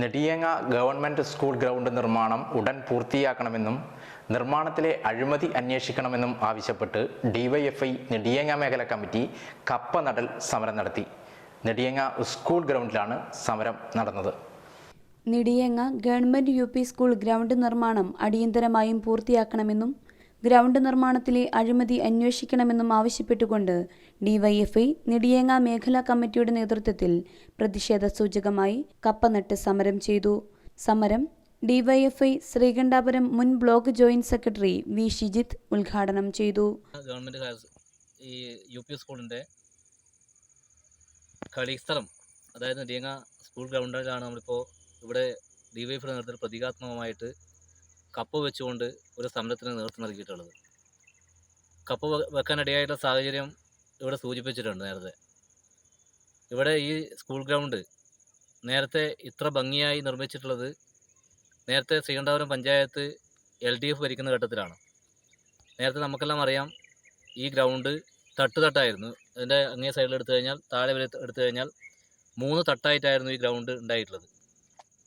Nediyanga government school ground നിർമ്മാണം ഉടൻ പൂർത്തിയാക്കണമെന്നും നിർമ്മാണത്തിലെ അഴിമതി അന്വേഷിക്കണമെന്നും ആവശ്യപ്പെട്ട് ഡിവൈഎഫ്ഐ നെടിയങ്ങ മേഖല കമ്മിറ്റി കപ്പ നടൽ സമരം നടത്തി. നെടിയങ്ങ സ്കൂൾ ഗ്രൗണ്ടിലാണ് സമരം നടന്നത്. Nediyanga government U school ground നിർമ്മാണം അടിയന്തരമായും പൂർത്തിയാക്കണമെന്നും ഗ്രൗണ്ട് നിർമ്മാണത്തിലെ അഴിമതി അന്വേഷിക്കണമെന്നും ആവശ്യപ്പെട്ടുകൊണ്ട് ഡിവൈഎഫ്ഐ നെടിയേങ്ങ മേഖലാ കമ്മിറ്റിയുടെ നേതൃത്വത്തിൽ പ്രതിഷേധ സൂചകമായി കപ്പനട്ട് സമരം ചെയ്തു. സമരം ഡിവൈഎഫ്ഐ ശ്രീകണ്ഠാപുരം മുൻ block joint secretary V Shijith ഉദ്ഘാടനം ചെയ്തു. ഗവൺമെന്റ് ഈ കളിസ്ഥലം അതായത് നെടിയങ്ങ സ്കൂൾ ഗ്രൗണ്ടിലാണ് നമ്മളിപ്പോൾ ഇവിടെ ഡി വൈ എഫിയുടെ നേതൃത്വത്തിൽ പ്രതീകാത്മകമായിട്ട് കപ്പ് വെച്ചുകൊണ്ട് ഒരു സമരത്തിന് നേതൃത്വം നൽകിയിട്ടുള്ളത്. കപ്പ് വെക്കാനിടയായിട്ടുള്ള സാഹചര്യം ഇവിടെ സൂചിപ്പിച്ചിട്ടുണ്ട് നേരത്തെ. ഇവിടെ ഈ സ്കൂൾ ഗ്രൗണ്ട് നേരത്തെ ഇത്ര ഭംഗിയായി നിർമ്മിച്ചിട്ടുള്ളത് നേരത്തെ Sreekandapuram panchayat L D F ഭരിക്കുന്ന ഘട്ടത്തിലാണ്. നേരത്തെ നമുക്കെല്ലാം അറിയാം ഈ ഗ്രൗണ്ട് തട്ട് തട്ടായിരുന്നു. അതിന്റെ അങ്ങേ സൈഡിൽ എടുത്തു കഴിഞ്ഞാൽ താഴെ വരെ എടുത്തു കഴിഞ്ഞാൽ മൂന്ന് തട്ടായിട്ടായിരുന്നു ഈ ഗ്രൗണ്ട് ഉണ്ടായിട്ടുള്ളത്.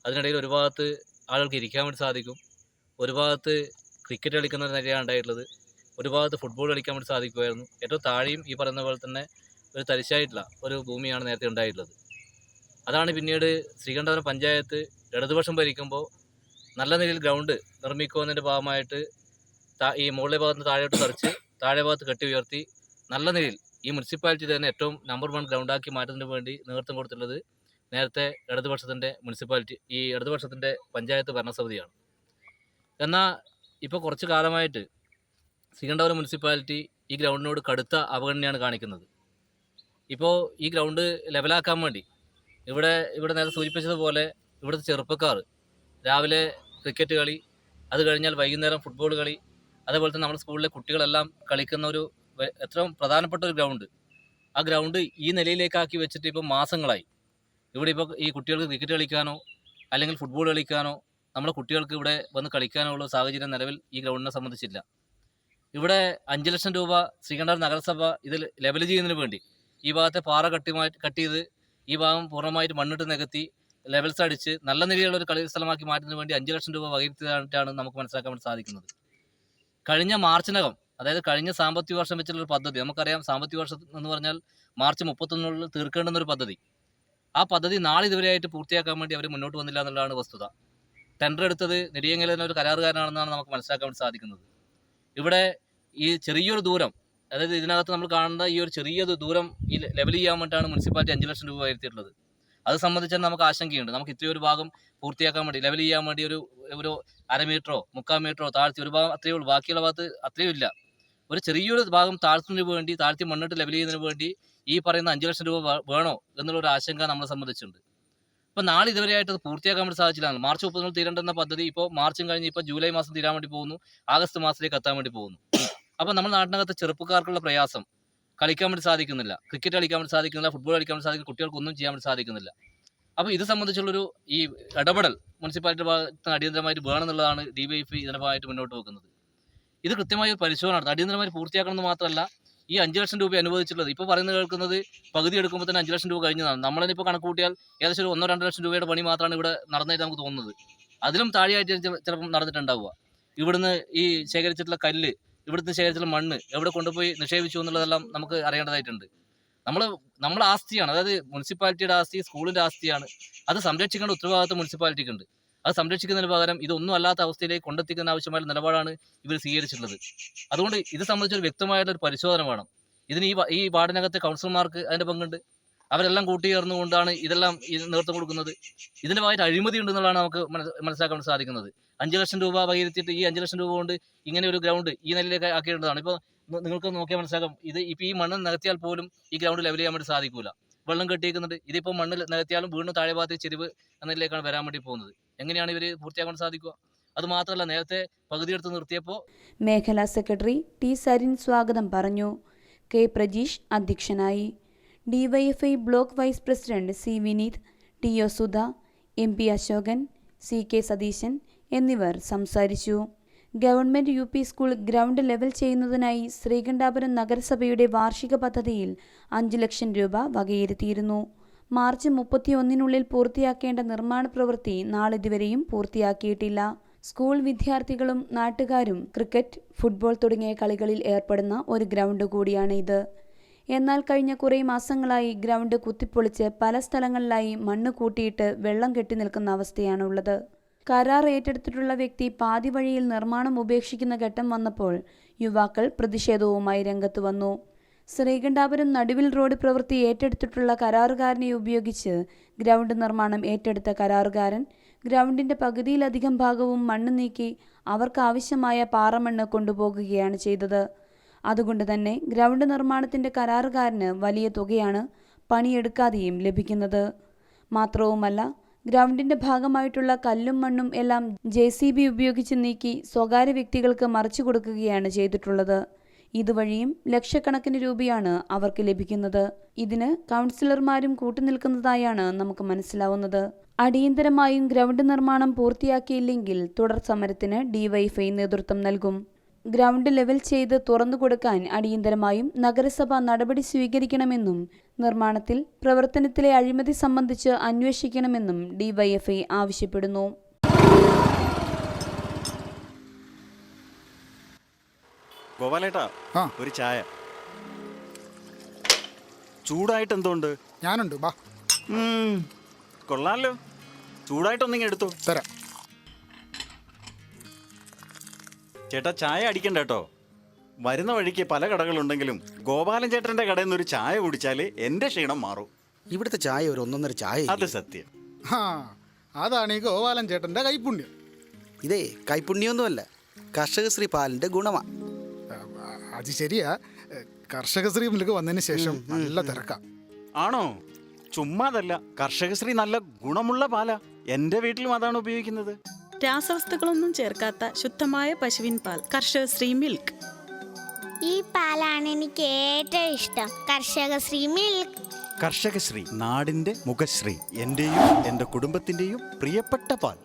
അതിനിടയിൽ ഒരു ഭാഗത്ത് ആളുകൾക്ക് ഇരിക്കാൻ വേണ്ടി സാധിക്കും ഒരു ഭാഗത്ത് ക്രിക്കറ്റ് കളിക്കുന്ന നിലയാണ് ഉണ്ടായിട്ടുള്ളത്. ഒരു ഭാഗത്ത് ഫുട്ബോൾ കളിക്കാൻ വേണ്ടി സാധിക്കുമായിരുന്നു. ഏറ്റവും താഴെയും ഈ പറയുന്ന പോലെ തന്നെ ഒരു തരിശായിട്ടുള്ള ഒരു ഭൂമിയാണ് നേരത്തെ ഉണ്ടായിട്ടുള്ളത്. അതാണ് പിന്നീട് ശ്രീകണ്ഠപുരം പഞ്ചായത്ത് ഇടതുപക്ഷം ഭരിക്കുമ്പോൾ നല്ല നിലയിൽ ഗ്രൗണ്ട് നിർമ്മിക്കുന്നതിന്റെ ഭാഗമായിട്ട് ഈ മുകളിലെ ഭാഗത്ത് താഴെയോട്ട് തറിച്ച് താഴെ ഭാഗത്ത് കെട്ടി ഉയർത്തി നല്ല നിലയിൽ ഈ മുനിസിപ്പാലിറ്റി തന്നെ ഏറ്റവും നമ്പർ വൺ ഗ്രൗണ്ടാക്കി മാറ്റുന്നതിന് വേണ്ടി നേതൃത്വം കൊടുത്തിട്ടുള്ളത് നേരത്തെ ഇടതുപക്ഷത്തിന്റെ മുനിസിപ്പാലിറ്റി ഈ ഇടതുപക്ഷത്തിന്റെ പഞ്ചായത്ത് ഭരണസമിതിയാണ്. എന്നാൽ ഇപ്പോൾ കുറച്ച് കാലമായിട്ട് ശ്രീകണ്ഠപുരം മുനിസിപ്പാലിറ്റി ഈ ഗ്രൗണ്ടിനോട് കടുത്ത അവഗണനയാണ് കാണിക്കുന്നത്. ഇപ്പോൾ ഈ ഗ്രൗണ്ട് ലെവലാക്കാൻ വേണ്ടി ഇവിടെ ഇവിടെ നേരത്തെ സൂചിപ്പിച്ചതുപോലെ ഇവിടുത്തെ ചെറുപ്പക്കാർ രാവിലെ ക്രിക്കറ്റ് കളി അത് കഴിഞ്ഞാൽ വൈകുന്നേരം ഫുട്ബോൾ കളി അതേപോലെ തന്നെ നമ്മുടെ സ്കൂളിലെ കുട്ടികളെല്ലാം കളിക്കുന്ന ഒരു എത്രയും പ്രധാനപ്പെട്ട ഒരു ഗ്രൗണ്ട്. ആ ഗ്രൗണ്ട് ഈ നിലയിലേക്കാക്കി വെച്ചിട്ട് ഇപ്പോൾ മാസങ്ങളായി. ഇവിടെ ഇപ്പോൾ ഈ കുട്ടികൾക്ക് ക്രിക്കറ്റ് കളിക്കാനോ അല്ലെങ്കിൽ ഫുട്ബോൾ കളിക്കാനോ നമ്മുടെ കുട്ടികൾക്ക് ഇവിടെ വന്ന് കളിക്കാനുള്ള സാഹചര്യം നിലവിൽ ഈ ഗ്രൗണ്ടിനെ സംബന്ധിച്ചില്ല ഇവിടെ അഞ്ച് ലക്ഷം രൂപ ശ്രീകണ്ഠ നഗരസഭ ഇതിൽ ലെവൽ ചെയ്യുന്നതിന് വേണ്ടി ഈ ഭാഗത്തെ പാറ കട്ടി കട്ട് ചെയ്ത് ഈ ഭാഗം പൂർണമായിട്ട് മണ്ണിട്ട് നികത്തി ലെവൽസ് അടിച്ച് നല്ല നിലയിലുള്ള ഒരു കളി സ്ഥലമാക്കി മാറ്റുന്നതിന് വേണ്ടി അഞ്ച് ലക്ഷം രൂപ വകയിരുത്തിയതായിട്ടാണ് നമുക്ക് മനസ്സിലാക്കാൻ വേണ്ടി സാധിക്കുന്നത്. കഴിഞ്ഞ മാർച്ചിനകം അതായത് കഴിഞ്ഞ സാമ്പത്തിക വർഷം വെച്ചുള്ള ഒരു പദ്ധതി നമുക്കറിയാം സാമ്പത്തിക വർഷം എന്ന് പറഞ്ഞാൽ മാർച്ച് മുപ്പത്തൊന്നിനുള്ളിൽ തീർക്കേണ്ടുന്ന ഒരു പദ്ധതി. ആ പദ്ധതി നാളെ ഇതുവരെയായിട്ട് പൂർത്തിയാക്കാൻ വേണ്ടി അവർ മുന്നോട്ട് വന്നില്ല എന്നുള്ളതാണ് വസ്തുത. ടെൻഡർ എടുത്തത് നെടിയങ്കലിന് ഒരു കരാറുകാരനാണെന്നാണ് നമുക്ക് മനസ്സിലാക്കാൻ സാധിക്കുന്നത്. ഇവിടെ ഈ ചെറിയൊരു ദൂരം അതായത് ഇതിനകത്ത് നമ്മൾ കാണുന്ന ഈ ഒരു ചെറിയൊരു ദൂരം ഈ ലെവൽ ചെയ്യാൻ വേണ്ടിയിട്ടാണ് മുനിസിപ്പാലിറ്റി അഞ്ച് ലക്ഷം രൂപ വരുത്തിയിട്ടുള്ളത് അത് സംബന്ധിച്ചാൽ നമുക്ക് ആശങ്കയുണ്ട്. നമുക്ക് ഇത്രയും ഒരു ഭാഗം പൂർത്തിയാക്കാൻ വേണ്ടി ലെവൽ ചെയ്യാൻ വേണ്ടി ഒരു ഒരു അര മീറ്ററോ മുക്കാൽ മീറ്ററോ താഴ്ത്തി ഒരു ഭാഗം അത്രയേ ഉള്ളൂ. ബാക്കിയുള്ള ഭാഗത്ത് അത്രയും ഇല്ല. ഒരു ചെറിയൊരു ഭാഗം താഴ്ത്തുന്നതിന് വേണ്ടി താഴ്ത്തി മണ്ണിട്ട് ലെവൽ ചെയ്യുന്നതിന് വേണ്ടി ഈ പറയുന്ന അഞ്ച് ലക്ഷം രൂപ വേണോ എന്നുള്ളൊരു ആശങ്ക നമ്മളെ സംബന്ധിച്ചുണ്ട് അപ്പോൾ നാളെ ഇതുവരെയായിട്ട് അത് പൂർത്തിയാക്കാൻ വേണ്ടി സാധിച്ചില്ല. മാർച്ച് മുപ്പതിന് തീരേണ്ടുന്ന പദ്ധതി ഇപ്പോൾ മാർച്ചും കഴിഞ്ഞ് ഇപ്പോൾ ജൂലൈ മാസം തീരാൻ വേണ്ടി പോകുന്നു. ആഗസ്റ്റ് മാസത്തിലേക്ക് എത്താൻ വേണ്ടി പോകുന്നു. അപ്പോൾ നമ്മുടെ നാട്ടിനകത്ത് ചെറുപ്പക്കാർക്കുള്ള പ്രയാസം കളിക്കാൻ വേണ്ടി സാധിക്കുന്നില്ല. ക്രിക്കറ്റ് കളിക്കാൻ വേണ്ടി സാധിക്കുന്നില്ല. ഫുട്ബോൾ കളിക്കാൻ വേണ്ടി സാധിക്കുന്നില്ല. കുട്ടികൾക്കൊന്നും ചെയ്യാൻ വേണ്ടി സാധിക്കുന്നില്ല. അപ്പോൾ ഇത് സംബന്ധിച്ചുള്ളൊരു ഈ ഇടപെടൽ മുനിസിപ്പാലിറ്റി ഭാഗത്ത് അടിയന്തരമായിട്ട് വേണമെന്നുള്ളതാണ് ഡി വൈ എഫ് ഇതിന്റെ ഭാഗമായിട്ട് മുന്നോട്ട് വെക്കുന്നത്. ഇത് കൃത്യമായി ഒരു പരിശോധന നടത്തും അടിയന്തരമായി പൂർത്തിയാക്കണമെന്ന് മാത്രമല്ല ഈ അഞ്ച് ലക്ഷം രൂപ അനുവദിച്ചിട്ടുള്ളത്. ഇപ്പോൾ പറയുന്നത് കേൾക്കുന്നത് പകുതി എടുക്കുമ്പോൾ തന്നെ അഞ്ച് ലക്ഷം രൂപ കഴിഞ്ഞതാണ് നമ്മളിപ്പോൾ കണക്ക് കൂട്ടിയാൽ ഏകദേശം ഒരു ഒന്നോ രണ്ടു ലക്ഷം രൂപയുടെ പണി മാത്രമാണ് ഇവിടെ നടന്നതായിട്ട് നമുക്ക് തോന്നുന്നത്. അതിലും താഴെയായിട്ട് ചിലപ്പോൾ ചിലപ്പം നടന്നിട്ടുണ്ടാവുക. ഇവിടുന്ന് ഈ ശേഖരിച്ചിട്ടുള്ള കല്ല് ഇവിടുന്ന് ശേഖരിച്ചിട്ടുള്ള മണ്ണ് എവിടെ കൊണ്ടുപോയി നിക്ഷേപിച്ചു എന്നുള്ളതെല്ലാം നമുക്ക് അറിയേണ്ടതായിട്ടുണ്ട്. നമ്മൾ നമ്മുടെ ആസ്തിയാണ്. അതായത് മുനിസിപ്പാലിറ്റിയുടെ ആസ്തി സ്കൂളിന്റെ ആസ്തിയാണ്. അത് സംരക്ഷിക്കേണ്ട ഉത്തരവാദിത്വം മുനിസിപ്പാലിറ്റിക്ക് ഉണ്ട് അത് സംരക്ഷിക്കുന്നതിന് പകരം ഇതൊന്നും അല്ലാത്ത അവസ്ഥയിലേക്ക് കൊണ്ടെത്തിക്കുന്ന ആവശ്യമായ നിലപാടാണ് ഇവർ സ്വീകരിച്ചിട്ടുള്ളത്. അതുകൊണ്ട് ഇത് സംബന്ധിച്ചൊരു ഒരു പരിശോധന വേണം. ഇതിന് ഈ ഈ വാർഡിനകത്തെ കൗൺസിലർമാർക്ക് അതിന്റെ പങ്കുണ്ട്. അവരെല്ലാം കൂട്ടിയേർന്നുകൊണ്ടാണ് ഇതെല്ലാം നേതൃത്വം കൊടുക്കുന്നത്. ഇതിന്റെ ഭാഗത്ത് അഴിമതി ഉണ്ടെന്നുള്ളതാണ് നമുക്ക് മനസ്സിലാക്കാൻ സാധിക്കുന്നത്. അഞ്ച് ലക്ഷം രൂപ വൈകിരുത്തിയിട്ട് ഈ അഞ്ച് ലക്ഷം രൂപ കൊണ്ട് ഇങ്ങനെ ഒരു ഗ്രൗണ്ട് ഈ നിലയിലേക്ക് ആക്കേണ്ടതാണ് ഇപ്പോൾ നിങ്ങൾക്ക് നോക്കിയാൽ മനസ്സിലാക്കാം. ഇത് ഇപ്പോൾ ഈ മണ്ണ് നികത്തിയാൽ പോലും ഈ ഗ്രൗണ്ട് ലെവൽ ചെയ്യാൻ വേണ്ടി സാധിക്കൂല. വെള്ളം കെട്ടിയിരിക്കുന്നുണ്ട് ഇതിപ്പോൾ മണ്ണിൽ നികത്തിയാലും വീണ്ടും താഴെ ഭാഗത്ത് ചെരിവ് എന്നതിലേക്കാണ് വരാൻ വേണ്ടി പോകുന്നത്. എങ്ങനെയാണ് ഇവർ പൂർത്തിയാക്കാൻ സാധിക്കുക? അത് മാത്രമല്ല നേരത്തെ പകുതി എടുത്ത് നിർത്തിയപ്പോൾ മേഖലാ സെക്രട്ടറി ടി സരിൻ സ്വാഗതം പറഞ്ഞു. കെ പ്രജീഷ് അധ്യക്ഷനായി. DYFI block vice president C Vineeth T O Sudha M P Ashokan C K Satheesan എന്നിവർ സംസാരിച്ചു. Government U P school ground level ചെയ്യുന്നതിനായി ശ്രീകണ്ഠാപുരം നഗരസഭയുടെ വാർഷിക പദ്ധതിയിൽ അഞ്ച് ലക്ഷം രൂപ വകയിരുത്തിയിരുന്നു. മാർച്ച് മുപ്പത്തിയൊന്നിനുള്ളിൽ പൂർത്തിയാക്കേണ്ട നിർമ്മാണ പ്രവൃത്തി നാളിതുവരെയും പൂർത്തിയാക്കിയിട്ടില്ല. സ്കൂൾ വിദ്യാർത്ഥികളും നാട്ടുകാരും ക്രിക്കറ്റ് ഫുട്ബോൾ തുടങ്ങിയ കളികളിൽ ഏർപ്പെടുന്ന ഒരു ഗ്രൗണ്ട് കൂടിയാണ് ഇത് എന്നാൽ കഴിഞ്ഞ കുറേ മാസങ്ങളായി ഗ്രൗണ്ട് കുത്തിപ്പൊളിച്ച് പല സ്ഥലങ്ങളിലായി മണ്ണ് കൂട്ടിയിട്ട് വെള്ളം കെട്ടി നിൽക്കുന്ന അവസ്ഥയാണുള്ളത്. കരാർ ഏറ്റെടുത്തിട്ടുള്ള വ്യക്തി പാതി വഴിയിൽ നിർമ്മാണം ഉപേക്ഷിക്കുന്ന ഘട്ടം വന്നപ്പോൾ യുവാക്കൾ പ്രതിഷേധവുമായി രംഗത്ത് വന്നു. ശ്രീകണ്ഠാപുരം നടുവിൽ റോഡ് പ്രവൃത്തി ഏറ്റെടുത്തിട്ടുള്ള കരാറുകാരനെ ഉപയോഗിച്ച് ഗ്രൗണ്ട് നിർമ്മാണം ഏറ്റെടുത്ത കരാറുകാരൻ ഗ്രൗണ്ടിന്റെ പകുതിയിലധികം ഭാഗവും മണ്ണ് നീക്കി അവർക്കാവശ്യമായ പാറമണ്ണ് കൊണ്ടുപോകുകയാണ് ചെയ്തത്. അതുകൊണ്ട് തന്നെ ഗ്രൗണ്ട് നിർമ്മാണത്തിന്റെ കരാറുകാരന് വലിയ തുകയാണ് പണിയെടുക്കാതെയും ലഭിക്കുന്നത്. മാത്രവുമല്ല ഗ്രൗണ്ടിന്റെ ഭാഗമായിട്ടുള്ള കല്ലും മണ്ണും എല്ലാം ജെ സി ബി ഉപയോഗിച്ച് നീക്കി സ്വകാര്യ വ്യക്തികൾക്ക് മറിച്ചു കൊടുക്കുകയാണ് ചെയ്തിട്ടുള്ളത്. ഇതുവഴിയും ലക്ഷക്കണക്കിന് രൂപയാണ് അവർക്ക് ലഭിക്കുന്നത്. ഇതിന് കൗൺസിലർമാരും കൂട്ടുനിൽക്കുന്നതായാണ് നമുക്ക് മനസ്സിലാവുന്നത്. അടിയന്തരമായും ഗ്രൗണ്ട് നിർമ്മാണം പൂർത്തിയാക്കിയില്ലെങ്കിൽ തുടർ സമരത്തിന് ഡിവൈഫൈ നേതൃത്വം നൽകും. ഗ്രൗണ്ട് ലെവൽ ചെയ്ത് തുറന്നു കൊടുക്കാൻ അടിയന്തരമായും നഗരസഭ നടപടി സ്വീകരിക്കണമെന്നും നിർമ്മാണത്തിൽ പ്രവർത്തനത്തിലെ അഴിമതി സംബന്ധിച്ച് അന്വേഷിക്കണമെന്നും ഡിവൈഎഫ്ഐ ആവശ്യപ്പെടുന്നു. ഗോപാലേട്ടാ ഒരു ചായ. ചൂടായിട്ട് എന്തോണ്ട് ഞാനുണ്ട് ബാ. കൊള്ളാലോ. ചൂടായിട്ടൊന്നിങ്ങനെ എടുത്തോ. തരാം. ചേട്ടാ ചായ അടിക്കണ്ട കേട്ടോ. വരുന്ന വഴിക്ക് പല കടകളുണ്ടെങ്കിലും ഗോപാലൻ ചേട്ടന്റെ കടയിൽ നിന്ന് ഒരു ചായ കുടിച്ചാൽ എന്റെ ക്ഷീണം മാറും. ഇവിടുത്തെ ചായ ഒരു ഒന്നൊന്നര ചായ അത് സത്യം. ആ അതാണ് ഈ ഗോപാലൻ ചേട്ടന്റെ കൈപ്പുണ്യം ഇതേ കൈപ്പുണ്യൊന്നുമല്ല കർഷകശ്രീ പാലിന്റെ ഗുണമാ. ആ, അത് ശരിയാ. കർഷകശ്രീ മുന്നിലേക്ക് വന്നതിന് ശേഷം നല്ല തിരക്കാം. ആണോ? ചുമ്മാതല്ല കർഷകശ്രീ നല്ല ഗുണമുള്ള പാലാ. എന്റെ വീട്ടിലും അതാണ് ഉപയോഗിക്കുന്നത്. രാസവസ്തുക്കളൊന്നും ചേർക്കാത്ത ശുദ്ധമായ പശുവിൻ പാൽ കർഷകശ്രീ മിൽക്ക്. ഈ പാലാണ് എനിക്ക് ഏറ്റവും ഇഷ്ടം. കർഷക ശ്രീ മിൽക്ക്. കർഷകശ്രീ നാടിന്റെ മുഖശ്രീ എന്റെയും എന്റെ കുടുംബത്തിന്റെയും പ്രിയപ്പെട്ട പാൽ.